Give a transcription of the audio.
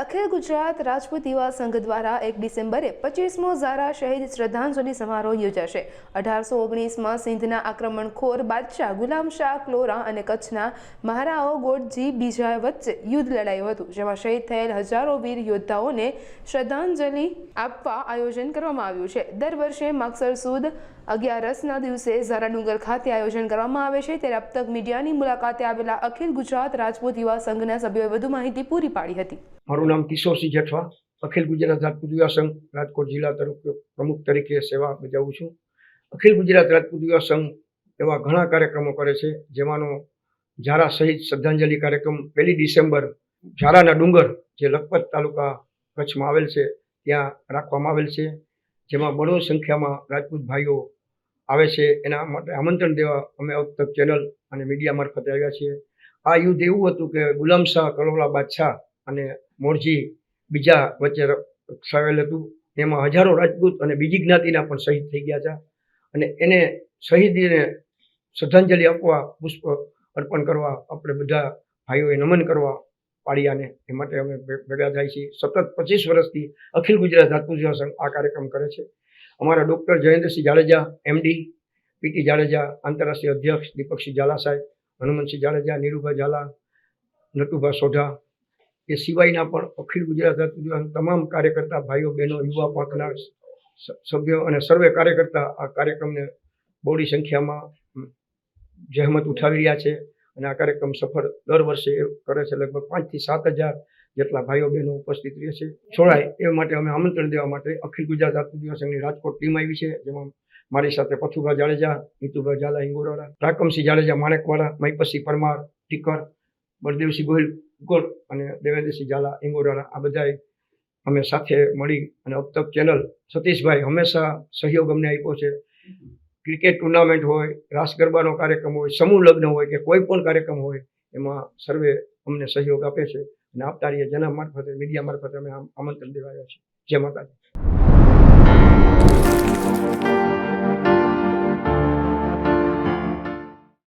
અખિલ ગુજરાત રાજપૂત યુવા સંઘ દ્વારા એક ડિસેમ્બરે પચીસમો ઝારા શહીદ શ્રદ્ધાંજલિ સમારોહ યોજાશે. અઢારસો ઓગણીસમાં સિંધના આક્રમણખોર બાદશાહ ગુલામ શાહ ક્લોરા અને કચ્છના મહારાઓ ગોડજી બીજા વચ્ચે યુદ્ધ લડાયું હતું, જેમાં શહીદ થયેલ હજારો વીર યોદ્ધાઓને શ્રદ્ધાંજલિ આપવા આયોજન કરવામાં આવ્યું છે. દર વર્ષે માગસર સુદ અગિયારસના દિવસે ઝારા ડુંગર ખાતે આયોજન કરવામાં આવે છે. ત્યારે અબ તક મીડિયાની મુલાકાતે આવેલા અખિલ ગુજરાત રાજપૂત યુવા સંઘના સભ્યોએ વધુ માહિતી પૂરી પાડી હતી. મારું નામ કિશોરસિંહ જેઠવા, અખિલ ગુજરાત રાજપૂત યુવા સંઘ, રાજકોટ જિલ્લા તરીકે પ્રમુખ તરીકે સેવા બજાવું છું. અખિલ ગુજરાત રાજપૂત યુવા સંઘ એવા ઘણા કાર્યક્રમો કરે છે, જેમાંનો ઝારા સહિત શ્રદ્ધાંજલિ કાર્યક્રમ પહેલી ડિસેમ્બર ઝારાના ડુંગર, જે લખપત તાલુકા કચ્છમાં આવેલ છે, ત્યાં રાખવામાં આવેલ છે. જેમાં બળો સંખ્યામાં રાજપૂત ભાઈઓ આવે છે, એના માટે આમંત્રણ દેવા અમે અબ ચેનલ અને મીડિયા મારફતે આવ્યા છીએ. આ યુદ્ધ એવું હતું કે ગુલામ શાહ કલોલા બાદશાહ અને મોરજી બીજા વચ્ચે રક્ષાવેલ હતું. એમાં હજારો રાજપૂત અને બીજી જ્ઞાતિના પણ શહીદ થઈ ગયા છે અને એને શહીદીને શ્રદ્ધાંજલિ આપવા, પુષ્પ અર્પણ કરવા, આપણે બધા ભાઈઓએ નમન કરવા પાળિયાને એ માટે અમે ભેગા થાય છીએ. સતત પચીસ વર્ષથી અખિલ ગુજરાત રાજપૂત યુવા સંઘ આ કાર્યક્રમ કરે છે. અમારા doctor Jayendrasinh Jadeja MD PT Jadeja, આંતરરાષ્ટ્રીય અધ્યક્ષ દીપકસિંહ ઝાલા સાહેબ, હનુમંતસિંહ જાડેજા નીરુભાઈ ઝાલા, નટુભા સોઢા એ સિવાયના પણ અખિલ ગુજરાત તમામ કાર્યકર્તા, ભાઈઓ, બહેનો, યુવા પાંખના સભ્યો અને સર્વે કાર્યકર્તા આ કાર્યક્રમને બહોળી સંખ્યામાં જહેમત ઉઠાવી રહ્યા છે અને આ કાર્યક્રમ સફળ દર વર્ષે કરે છે. લગભગ પાંચથી સાત હજાર જેટલા ભાઈઓ, બહેનો ઉપસ્થિત રહે છે. છોડાય એ માટે અમે આમંત્રણ દેવા માટે અખિલ ગુજરાત આત્મદિવસ સંઘની રાજકોટ ટીમ આવી છે, જેમાં મારી સાથે પથુભા જાડેજા, નીતુભા ઝાલા હિંગોરાળા રાકમસિંહ જાડેજા, માણેકવાળા, મહીપતસિંહ પરમાર, ટીકર, બળદેવસિંહ ગોહિલ ગોળ અને દેવેન્દ્રસિંહ ઝાલા ઇંગોરાળા આ બધાએ અમે સાથે મળી અને અપતપ ચેનલ સતીશભાઈ હંમેશા સહયોગ અમને આપ્યો છે. ક્રિકેટ ટુર્નામેન્ટ હોય, રાસ ગરબાનો કાર્યક્રમ હોય, સમૂહ લગ્ન હોય કે કોઈ પણ કાર્યક્રમ હોય, એમાં સર્વે અમને સહયોગ આપે છે અને આપતા રહીએ જેના મારફતે, મીડિયા મારફતે અમે આમ- આમંત્રણ દેવાયા છે. જય માતાજી.